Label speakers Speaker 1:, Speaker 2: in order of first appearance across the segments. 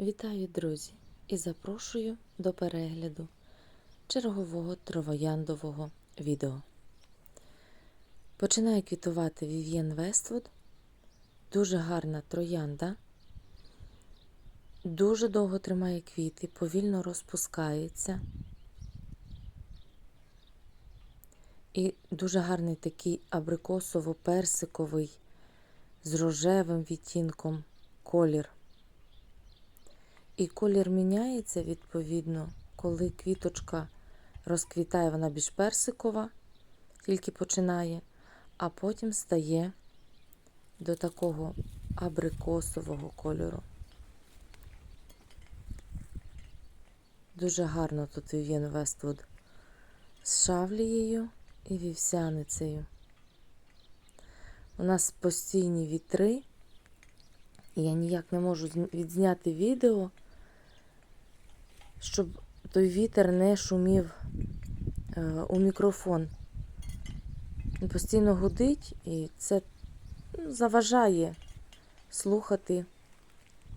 Speaker 1: Вітаю, друзі, і запрошую до перегляду чергового тровояндового відео. Починає квітувати Вів'єн Вествуд. Дуже гарна троянда. Дуже довго тримає квіти, повільно розпускається. І дуже гарний такий абрикосово-персиковий з рожевим відтінком колір. І колір міняється відповідно, коли квіточка розквітає, вона більш персикова, тільки починає, а потім стає до такого абрикосового кольору. Дуже гарно тут Вів'єн Вествуд з шавлією і вівсяницею. У нас постійні вітри, я ніяк не можу відзняти відео, щоб той вітер не шумів е, у мікрофон. Він постійно гудить, і це ну, заважає слухати.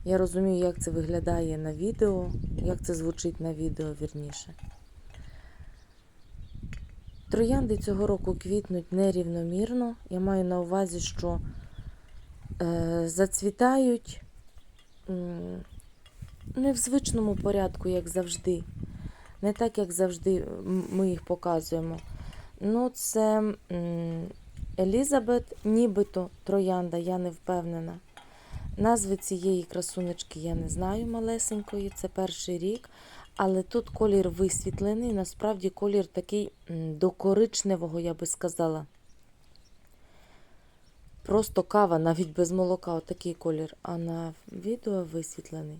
Speaker 1: Я розумію, як це виглядає на відео, як це звучить на відео вірніше. Троянди цього року квітнуть нерівномірно. Я маю на увазі, що е, зацвітають не в звичному порядку, як завжди. Не так, як завжди ми їх показуємо. Ну, це Елізабет, нібито троянда, я не впевнена. Назви цієї красунечки я не знаю малесенької, це перший рік. Але тут колір висвітлений, насправді колір такий до коричневого, я би сказала. Просто кава, навіть без молока, отакий колір, а на відео висвітлений.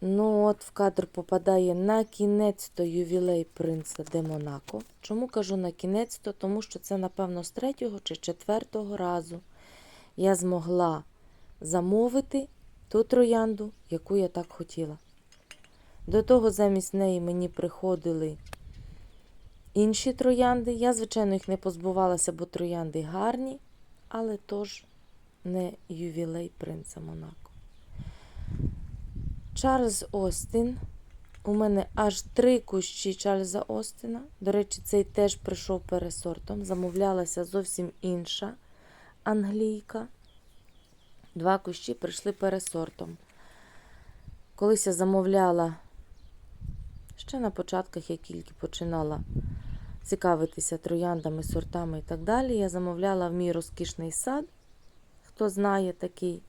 Speaker 1: Ну, от в кадр попадає на кінець то ювілей принца де Монако. Чому кажу на кінець то? Тому що це, напевно, з третього чи четвертого разу я змогла замовити ту троянду, яку я так хотіла. До того замість неї мені приходили інші троянди. Я, звичайно, їх не позбувалася, бо троянди гарні, але тож не ювілей принца Монако. Чарльз Остін. У мене аж три кущі Чарльза Остіна. До речі, цей теж прийшов пересортом. Замовлялася зовсім інша англійка. Два кущі прийшли пересортом. Колись я замовляла, ще на початках я тільки починала цікавитися трояндами, сортами і так далі. Я замовляла в мій розкішний сад. Хто знає такий.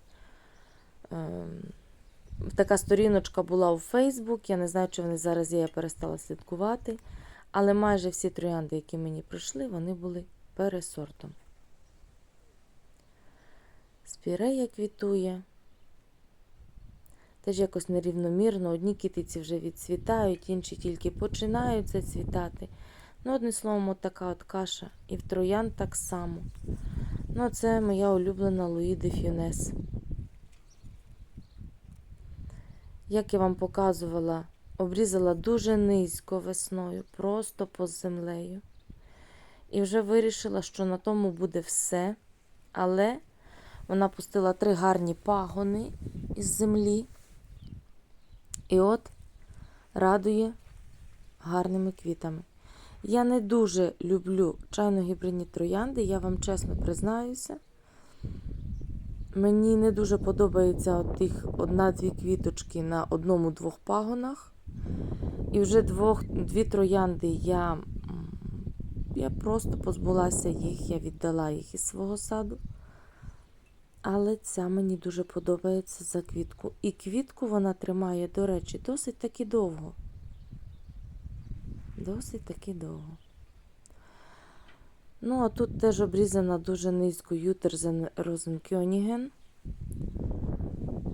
Speaker 1: Така сторіночка була у Фейсбук. Я не знаю, чи вони зараз є, я перестала слідкувати. Але майже всі троянди, які мені прийшли, вони були пересортом. Спірея квітує. Теж якось нерівномірно. Одні китиці вже відцвітають, інші тільки починають зацвітати. Ну, одним словом, от така от каша. І в троян так само. Ну, це моя улюблена Луї де Фюнес. Як я вам показувала, обрізала дуже низько весною, просто поза землею. І вже вирішила, що на тому буде все. Але вона пустила три гарні пагони із землі. І от радує гарними квітами. Я не дуже люблю чайно-гібридні троянди, я вам чесно признаюся. Мені не дуже подобається тих одна-дві квіточки на одному-двох пагонах. І вже двох, дві троянди я, я просто позбулася їх, я віддала їх із свого саду. Але ця мені дуже подобається за квітку. І квітку вона тримає, до речі, досить таки довго. Досить таки довго. Ну, а тут теж обрізана дуже низько Ютерзен Розенкьоніген.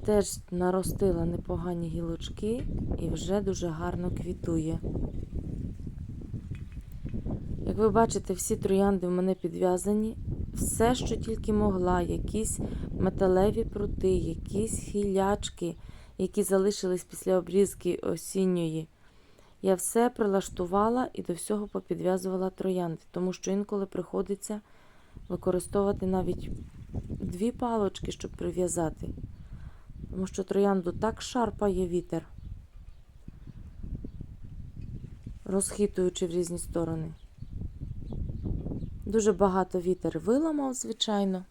Speaker 1: Теж наростила непогані гілочки і вже дуже гарно квітує. Як ви бачите, всі троянди в мене підв'язані. Все, що тільки могла, якісь металеві прути, якісь хілячки, які залишились після обрізки осінньої. Я все прилаштувала і до всього попідв'язувала троянди, тому що інколи приходиться використовувати навіть дві палочки, щоб прив'язати. Тому що троянду так шарпає вітер, розхитуючи в різні сторони. Дуже багато вітер виламав, звичайно.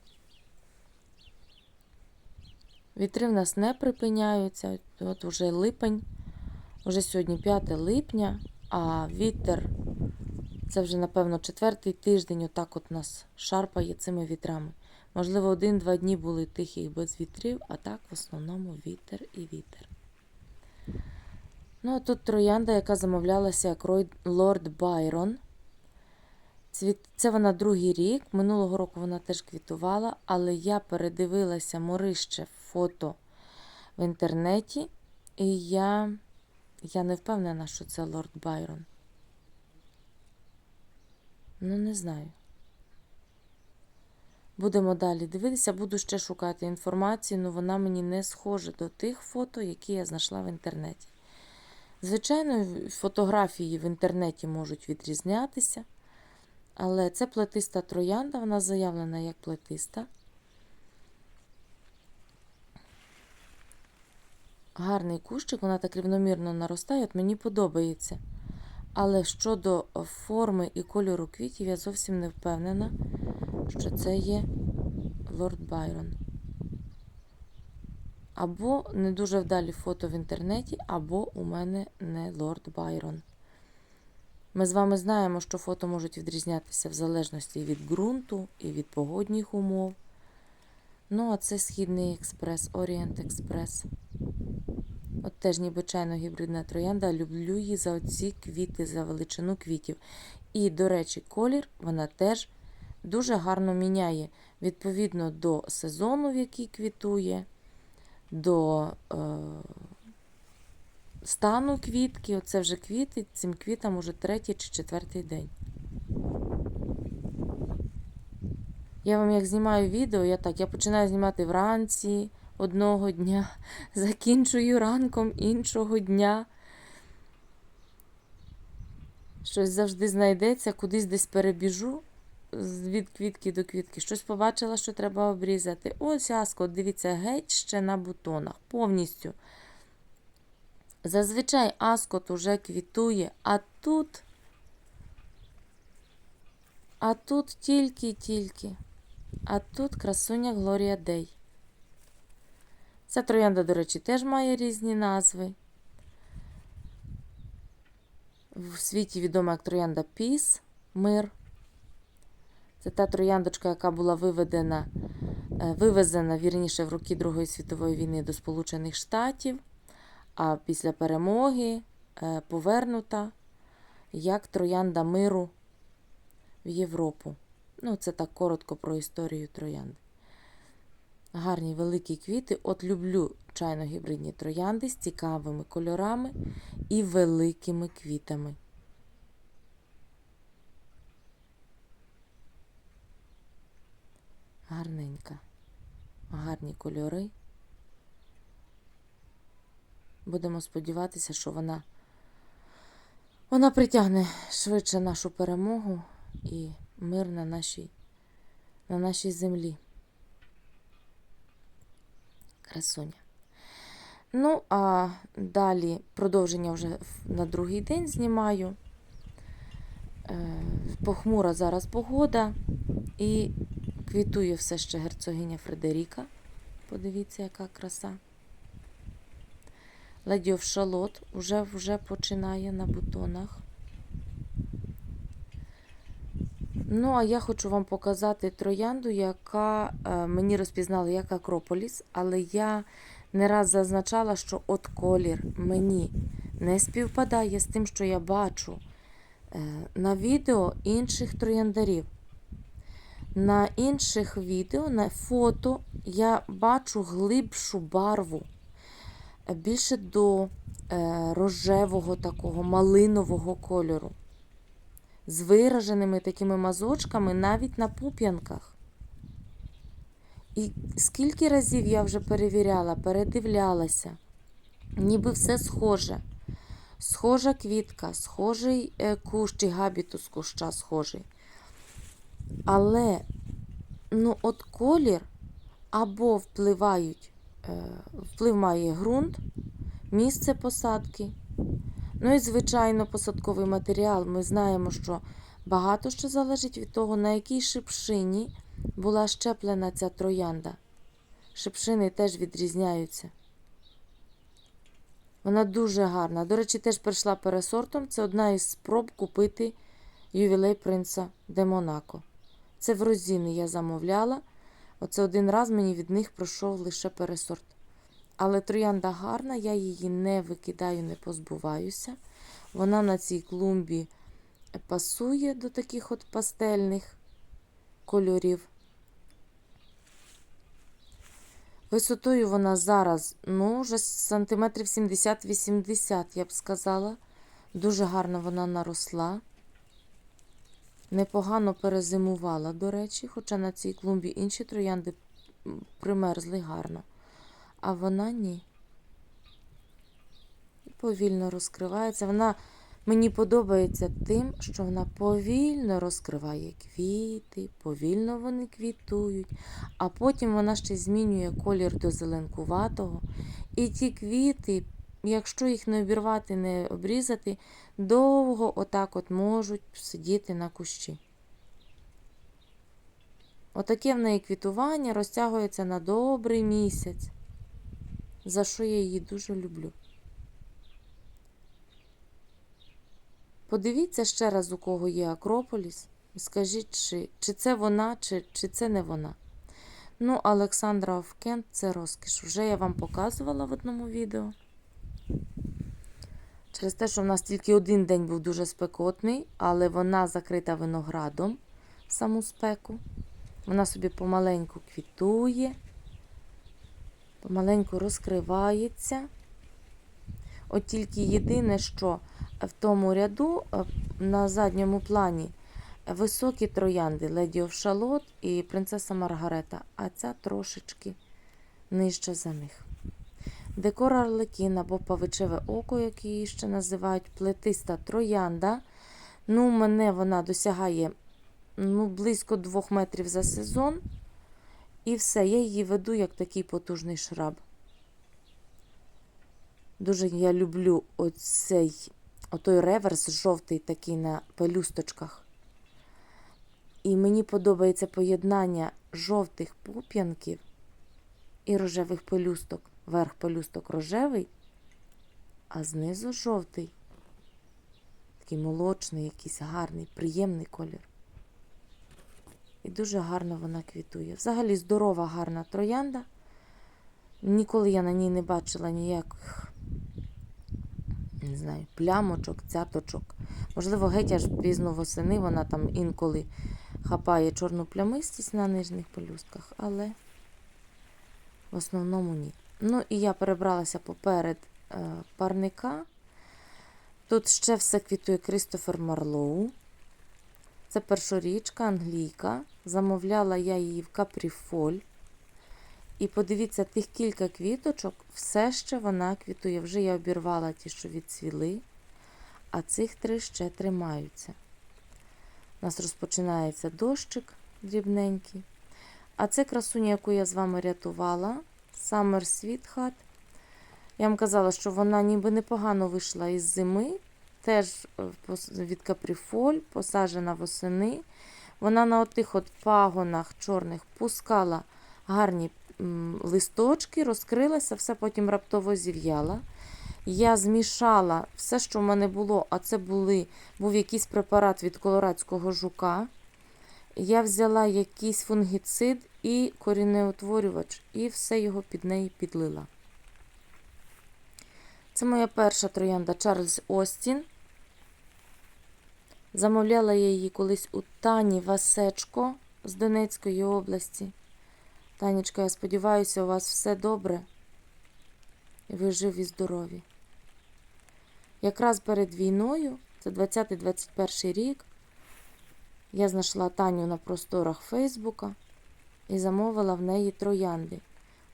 Speaker 1: Вітри в нас не припиняються. От вже липень, вже сьогодні 5 липня, а вітер це вже, напевно, четвертий тиждень отак от нас шарпає цими вітрами. Можливо, один-два дні були тихих без вітрів, а так в основному вітер і вітер. Ну, а тут троянда, яка замовлялася як Рой- Лорд Байрон. Це вона другий рік. Минулого року вона теж квітувала, але я передивилася морище фото в інтернеті, і я, я не впевнена, що це Лорд Байрон. Ну, не знаю. Будемо далі дивитися, буду ще шукати інформацію, але вона мені не схожа до тих фото, які я знайшла в інтернеті. Звичайно, фотографії в інтернеті можуть відрізнятися, але це плетиста троянда, вона заявлена як плетиста. Гарний кущик, вона так рівномірно наростає, от мені подобається. Але щодо форми і кольору квітів, я зовсім не впевнена, що це є Лорд Байрон. Або не дуже вдалі фото в інтернеті, або у мене не Лорд Байрон. Ми з вами знаємо, що фото можуть відрізнятися в залежності від ґрунту і від погодних умов. Ну, а це Східний експрес, Орієнт Експрес. От теж ніби чайно гібридна троянда. Люблю її за оці квіти, за величину квітів. І, до речі, колір вона теж дуже гарно міняє відповідно до сезону, в який квітує, до е, стану квітки. Оце вже квіти, цим квітам уже третій чи четвертий день. Я вам як знімаю відео, я так, я починаю знімати вранці одного дня, закінчую ранком іншого дня. Щось завжди знайдеться, кудись десь перебіжу від квітки до квітки. Щось побачила, що треба обрізати. Ось аско, дивіться, геть ще на бутонах. Повністю. Зазвичай аскот уже квітує, а тут. А тут тільки-тільки. А тут красуня Глорія Дей. Ця троянда, до речі, теж має різні назви. В світі відома як троянда Піс, мир. Це та трояндочка, яка була виведена, е, вивезена вірніше в роки Другої світової війни до Сполучених Штатів, а після перемоги е, повернута як троянда миру в Європу. Ну, це так коротко про історію троянди. Гарні великі квіти. От люблю чайно-гібридні троянди з цікавими кольорами і великими квітами. Гарненька. Гарні кольори. Будемо сподіватися, що вона, вона притягне швидше нашу перемогу і мир на нашій, на нашій землі. Красуня. Ну, а далі продовження вже на другий день знімаю. Е, Похмура зараз погода. І квітує все ще герцогиня Фредеріка. Подивіться, яка краса. Ладьов шалот вже, вже починає на бутонах. Ну, а я хочу вам показати троянду, яка е, мені розпізнали як Акрополіс, але я не раз зазначала, що от колір мені не співпадає з тим, що я бачу е, на відео інших трояндарів. На інших відео, на фото я бачу глибшу барву, е, більше до рожевого такого малинового кольору з вираженими такими мазочками навіть на пуп'янках. І скільки разів я вже перевіряла, передивлялася, ніби все схоже. Схожа квітка, схожий е, кущ і габітус куща схожий. Але, ну, от колір або впливають, е, вплив має ґрунт, місце посадки. Ну і, звичайно, посадковий матеріал. Ми знаємо, що багато що залежить від того, на якій шипшині була щеплена ця троянда. Шипшини теж відрізняються. Вона дуже гарна. До речі, теж прийшла пересортом. Це одна із спроб купити ювілей принца де Монако. Це в розіни я замовляла. Оце один раз мені від них пройшов лише пересорт. Але троянда гарна, я її не викидаю, не позбуваюся. Вона на цій клумбі пасує до таких от пастельних кольорів. Висотою вона зараз, ну, вже сантиметрів 70-80, я б сказала. Дуже гарно вона наросла. Непогано перезимувала, до речі, хоча на цій клумбі інші троянди примерзли гарно. А вона ні. І повільно розкривається. Вона мені подобається тим, що вона повільно розкриває квіти, повільно вони квітують, а потім вона ще змінює колір до зеленкуватого. І ті квіти, якщо їх не обірвати, не обрізати, довго отак от можуть сидіти на кущі. Отаке в неї квітування розтягується на добрий місяць, за що я її дуже люблю. Подивіться ще раз, у кого є Акрополіс, і скажіть, чи, чи це вона, чи, чи це не вона. Ну, Олександра Овкент це розкіш. Вже я вам показувала в одному відео. Через те, що в нас тільки один день був дуже спекотний, але вона закрита виноградом саму спеку. Вона собі помаленьку квітує, помаленьку розкривається. От тільки єдине, що в тому ряду е, на задньому плані високі троянди Леді Овшалот і принцеса Маргарета, а ця трошечки нижче за них. Декор Арлекін або павичеве око, як її ще називають, плетиста троянда. Ну, мене вона досягає ну, близько 2 метрів за сезон. І все, я її веду як такий потужний шраб. Дуже я люблю оцей отой реверс жовтий такий на пелюсточках. І мені подобається поєднання жовтих пуп'янків і рожевих пелюсток. Верх пелюсток рожевий, а знизу жовтий. Такий молочний, якийсь гарний, приємний колір. І дуже гарно вона квітує. Взагалі здорова, гарна троянда. Ніколи я на ній не бачила ніяких, не знаю, плямочок, цяточок. Можливо, геть аж пізно восени вона там інколи хапає чорну плямистість на нижніх пелюстках, але в основному ні. Ну, і я перебралася поперед е, парника. Тут ще все квітує Крістофер Марлоу. Це першорічка, англійка. Замовляла я її в капріфоль. І подивіться, тих кілька квіточок, все ще вона квітує. Вже я обірвала ті, що відцвіли, а цих три ще тримаються. У нас розпочинається дощик дрібненький. А це красуня, яку я з вами рятувала, Summer Sweetheart. Я вам казала, що вона ніби непогано вийшла із зими, теж е, від капріфоль, посаджена восени. Вона на отих от пагонах чорних пускала гарні листочки, розкрилася, все потім раптово зів'яла. Я змішала все, що в мене було, а це були, був якийсь препарат від колорадського жука. Я взяла якийсь фунгіцид і корінеутворювач, і все його під неї підлила. Це моя перша троянда Чарльз Остін. Замовляла я її колись у Тані Васечко з Донецької області. Танечка, я сподіваюся, у вас все добре. І ви живі і здорові. Якраз перед війною, це 20-21 рік, я знайшла Таню на просторах Фейсбука і замовила в неї троянди.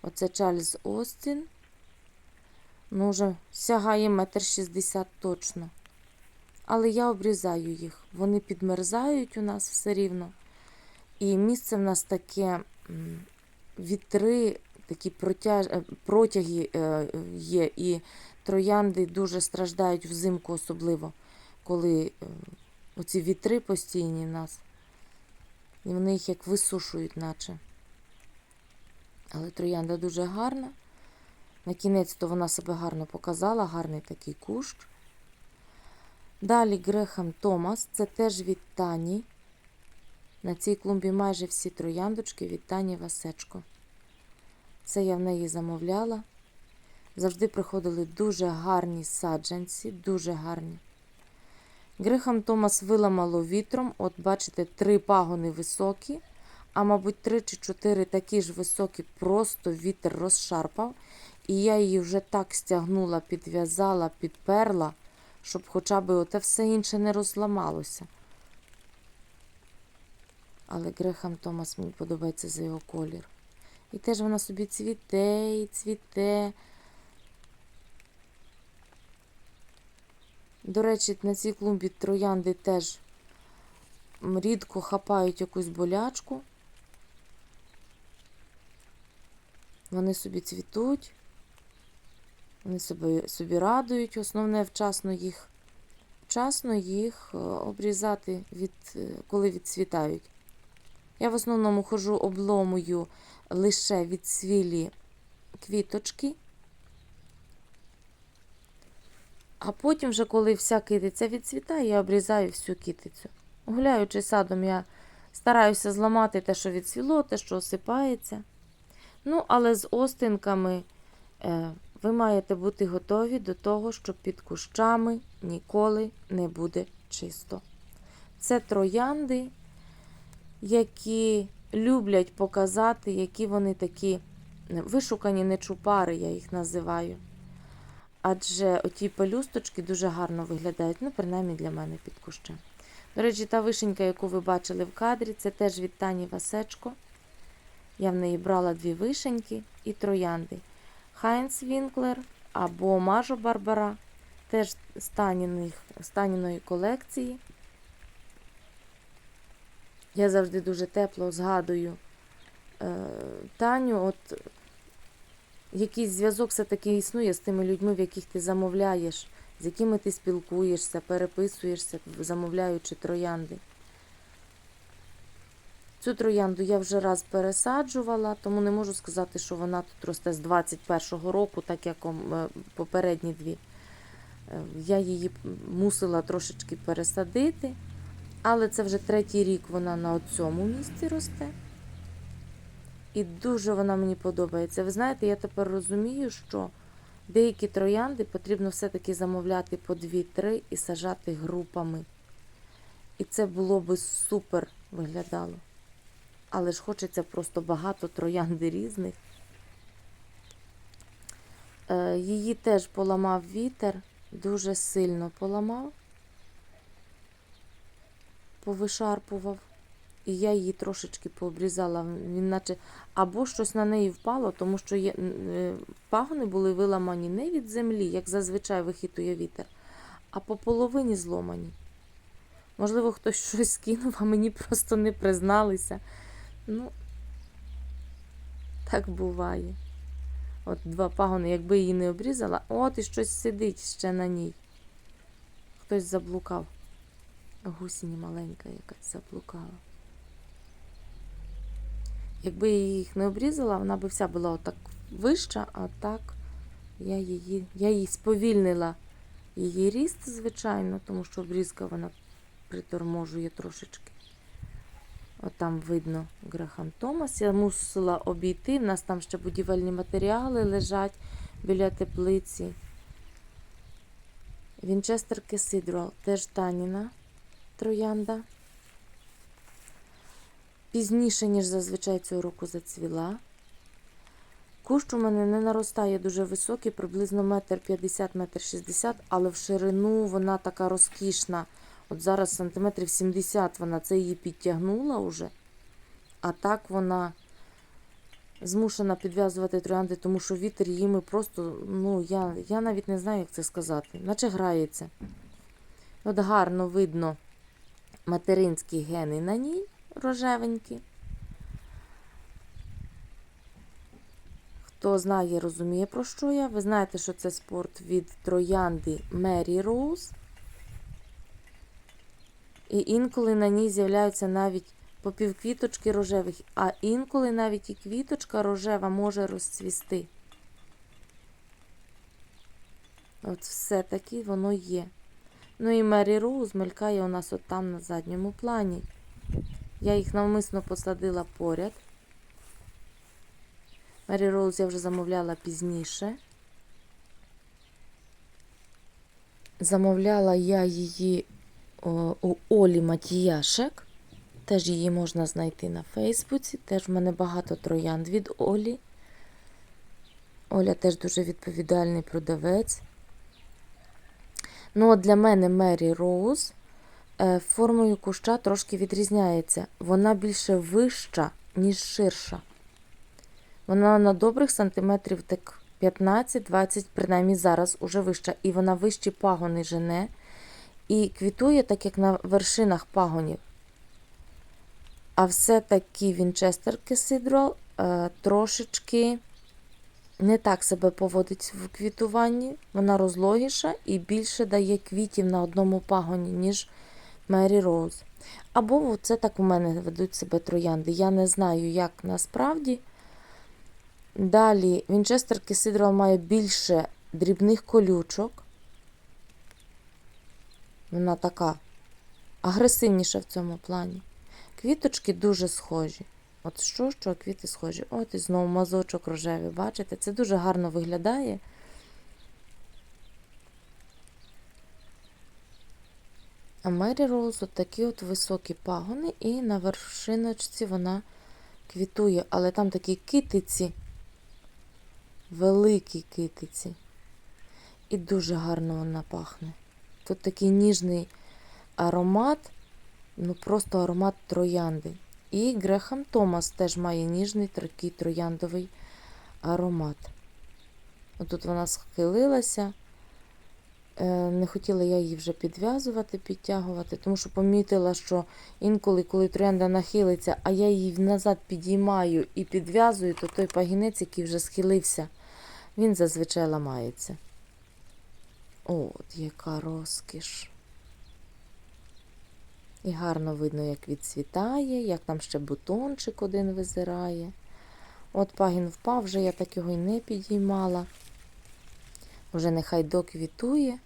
Speaker 1: Оце Чарльз Остін. Ну, вже сягає метр шістдесят точно. Але я обрізаю їх. Вони підмерзають у нас все рівно. І місце в нас таке вітри, такі протяж... е, протяги е, є, і троянди дуже страждають взимку, особливо, коли е, оці вітри постійні в нас. І вони їх як висушують, наче. Але троянда дуже гарна. На кінець то вона себе гарно показала, гарний такий кущ. Далі Грехам Томас, це теж від Тані. На цій клумбі майже всі трояндочки від Тані Васечко. Це я в неї замовляла. Завжди приходили дуже гарні саджанці, дуже гарні. Грехам Томас виламало вітром. От бачите, три пагони високі, а мабуть, три чи чотири такі ж високі, просто вітер розшарпав. І я її вже так стягнула, підв'язала, підперла, щоб хоча б оте все інше не розламалося. Але Грехам Томас мені подобається за його колір. І теж вона собі цвіте і цвіте. До речі, на цій клумбі троянди теж рідко хапають якусь болячку. Вони собі цвітуть, вони собі, собі радують. Основне вчасно їх, вчасно їх е, обрізати, від, е, коли відцвітають. Я в основному хожу обломою лише відцвілі квіточки. А потім, вже, коли вся китиця відцвітає, я обрізаю всю китицю. Гуляючи садом, я стараюся зламати те, що відцвіло, те, що осипається. Ну, але з остинками е, ви маєте бути готові до того, що під кущами ніколи не буде чисто. Це троянди, які люблять показати, які вони такі вишукані нечупари, я їх називаю. Адже оті пелюсточки дуже гарно виглядають, ну, принаймні для мене під кущем. До речі, та вишенька, яку ви бачили в кадрі, це теж від Тані Васечко. Я в неї брала дві вишеньки і троянди. Хайнц Вінклер або Мажо Барбара, теж з, Таніних, з Таніної колекції. Я завжди дуже тепло згадую е, Таню. От якийсь зв'язок все-таки існує з тими людьми, в яких ти замовляєш, з якими ти спілкуєшся, переписуєшся, замовляючи троянди. Цю троянду я вже раз пересаджувала, тому не можу сказати, що вона тут росте з 21-го року, так як е, попередні дві. Е, Я її мусила трошечки пересадити, але це вже третій рік вона на цьому місці росте. І дуже вона мені подобається. Ви знаєте, я тепер розумію, що деякі троянди потрібно все-таки замовляти по 2-3 і сажати групами. І це було би супер виглядало. Але ж хочеться просто багато троянди різних. Е, Її теж поламав вітер, дуже сильно поламав, повишарпував. І я її трошечки пообрізала. Він наче або щось на неї впало, тому що є, е, пагони були виламані не від землі, як зазвичай вихитує вітер, а по половині зломані. Можливо, хтось щось скинув, а мені просто не призналися. Ну, так буває. От два пагони, якби її не обрізала, от і щось сидить ще на ній. Хтось заблукав. Гусіні маленька якась заблукала. Якби я їх не обрізала, вона би вся була отак вища, а так я її, я її сповільнила її ріст, звичайно, тому що обрізка вона приторможує трошечки. От там видно Грахам Томас. Я мусила обійти. У нас там ще будівельні матеріали лежать біля теплиці. Вінчестер Кесидро, теж Таніна троянда. Пізніше, ніж зазвичай цього року зацвіла. Кущ у мене не наростає дуже високий, приблизно метр 50 метр 60, але в ширину вона така розкішна. От зараз сантиметрів 70 вона це її підтягнула вже. А так вона змушена підв'язувати троянди, тому що вітер їми просто, ну, я, я навіть не знаю, як це сказати, наче грається. От гарно видно материнські гени на ній, рожевенькі. Хто знає, розуміє, про що я. Ви знаєте, що це спорт від троянди Мері Роуз. І інколи на ній з'являються навіть по півквіточки рожевих, а інколи навіть і квіточка рожева може розцвісти. От все-таки воно є. Ну і Мері Роуз мелькає у нас от там на задньому плані. Я їх навмисно посадила поряд. Мері Роуз я вже замовляла пізніше. Замовляла я її у Олі Матіяшек. Теж її можна знайти на Фейсбуці. Теж в мене багато троянд від Олі. Оля теж дуже відповідальний продавець. Ну, от для мене Мері Роуз е, формою куща трошки відрізняється. Вона більше вища, ніж ширша. Вона на добрих сантиметрів так 15-20, принаймні зараз уже вища. І вона вищі пагони жене. І квітує, так як на вершинах пагонів. А все-таки Вінчестер Кесидрол е, трошечки не так себе поводить в квітуванні. Вона розлогіша і більше дає квітів на одному пагоні, ніж Мері Роуз. Або це так у мене ведуть себе троянди. Я не знаю, як насправді. Далі Вінчестер Кесидрол має більше дрібних колючок. Вона така агресивніша в цьому плані. Квіточки дуже схожі. От що, що квіти схожі. От і знову мазочок рожевий, бачите? Це дуже гарно виглядає. А Мері Роуз от такі от високі пагони, і на вершиночці вона квітує, але там такі китиці, великі китиці. І дуже гарно вона пахне. Тут такий ніжний аромат, ну просто аромат троянди. І Грехам Томас теж має ніжний такий трояндовий аромат. Отут вона схилилася. Е, Не хотіла я її вже підв'язувати, підтягувати, тому що помітила, що інколи, коли троянда нахилиться, а я її назад підіймаю і підв'язую, то той пагінець, який вже схилився, він зазвичай ламається. От, яка розкіш. І гарно видно, як відцвітає, як там ще бутончик один визирає. От пагін впав, вже я так його й не підіймала. Уже нехай доквітує,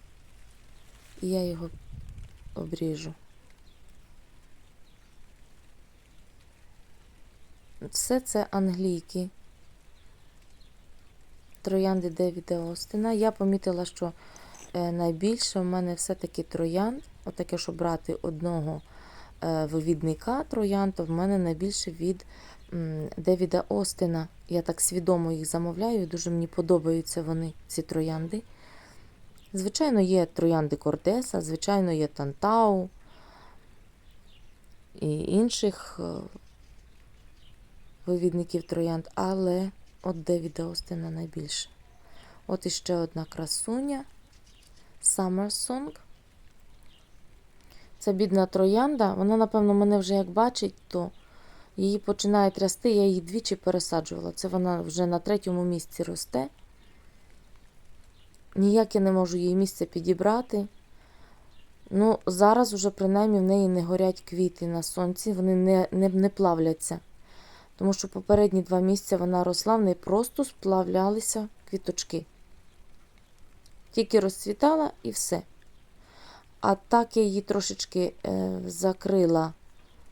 Speaker 1: і я його обріжу. Все це англійки. Троянди Девіда Остина. Я помітила, що найбільше в мене все-таки троянд. Отаке, щоб брати одного е, вивідника троянд, то в мене найбільше від Девіда Остина. Я так свідомо їх замовляю, дуже мені подобаються вони, ці троянди. Звичайно, є троянди Кордеса, звичайно, є Тантау і інших е, вивідників троянд, але от Девіда Остина найбільше. От іще одна красуня Summer. Ця бідна троянда, вона, напевно, мене вже як бачить, то її починає трясти. Я її двічі пересаджувала. Це вона вже на третьому місці росте. Ніяк я не можу її місце підібрати. Ну, зараз вже принаймні в неї не горять квіти на сонці, вони не, не, не плавляться. Тому що попередні два місяці вона росла, в неї просто сплавлялися квіточки. Тільки розцвітала і все. А так я її трошечки е, закрила,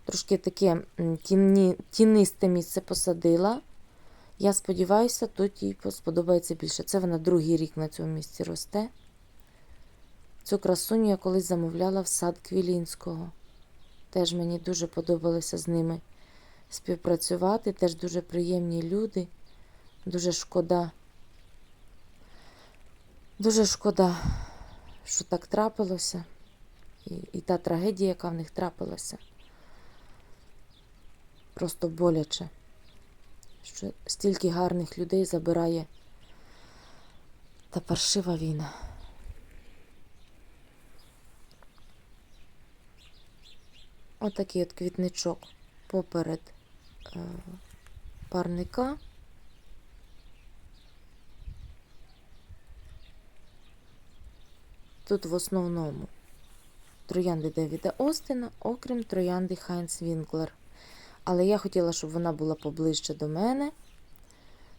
Speaker 1: трошки таке тіні, тінисте місце посадила. Я сподіваюся, тут їй сподобається більше. Це вона другий рік на цьому місці росте. Цю красуню я колись замовляла в сад Квілінського. Теж мені дуже подобалося з ними співпрацювати. Теж дуже приємні люди. Дуже шкода. Дуже шкода, що так трапилося. І, і та трагедія, яка в них трапилася. Просто боляче, що стільки гарних людей забирає та паршива війна. Отакий от квітничок поперед е, парника. Тут в основному троянди Девіда Остина, окрім троянди Хайнс Вінклер. Але я хотіла, щоб вона була поближче до мене,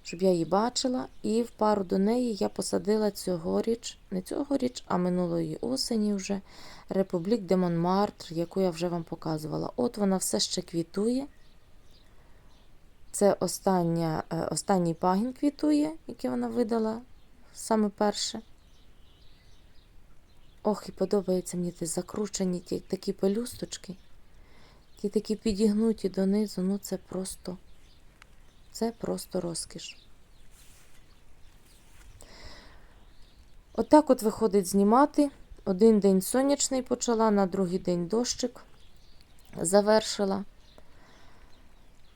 Speaker 1: щоб я її бачила. І в пару до неї я посадила цьогоріч, не цьогоріч, а минулої осені вже Републік де Монмартр, яку я вже вам показувала. От вона все ще квітує. Це остання, е, останній пагін квітує, який вона видала саме перше. Ох, і подобається мені ті закручені ті такі пелюсточки. Ті такі підігнуті донизу, ну це просто, це просто розкіш. Отак от виходить знімати. Один день сонячний почала, на другий день дощик завершила.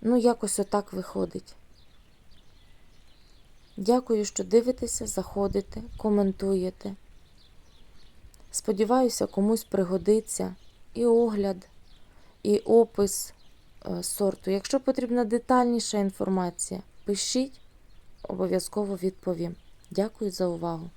Speaker 1: Ну, якось отак виходить. Дякую, що дивитеся, заходите, коментуєте. Сподіваюся, комусь пригодиться і огляд, і опис е, сорту. Якщо потрібна детальніша інформація, пишіть, обов'язково відповім. Дякую за увагу.